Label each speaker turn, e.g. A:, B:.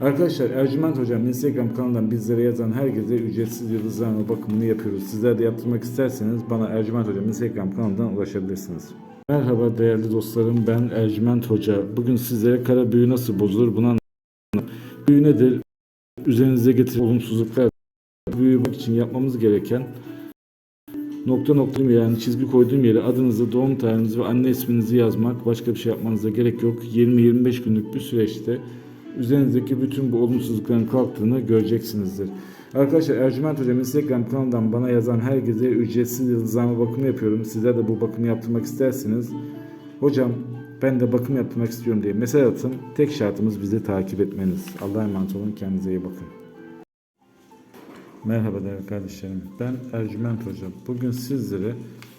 A: Arkadaşlar Ercüment Hocam Instagram kanalından bizlere yazan herkese ücretsiz yıldızlarma bakımını yapıyoruz. Sizler de yaptırmak isterseniz bana Ercüment Hocam Instagram kanalından ulaşabilirsiniz. Merhaba değerli dostlarım ben Ercüment Hoca. Bugün sizlere kara büyü nasıl bozulur bunu anlatacağım. Büyü nedir? Üzerinize getiren olumsuzluklar. Büyü için yapmamız gereken nokta nokta yani çizgi koyduğum yere adınızı, doğum tarihinizi ve anne isminizi yazmak. Başka bir şey yapmanıza gerek yok. 20-25 günlük bir süreçte üzerinizdeki bütün bu olumsuzlukların kalktığını göreceksinizdir. Arkadaşlar Ercüment Hocam Instagram kanalından bana yazan herkese ücretsiz yıldızlama bakımı yapıyorum. Sizler de bu bakımı yaptırmak isterseniz hocam ben de bakım yaptırmak istiyorum diye mesaj atın. Tek şartımız bizi takip etmeniz. Allah'a emanet olun. Kendinize iyi bakın. Merhaba değerli kardeşlerim. Ben Ercüment Hoca. Bugün sizlere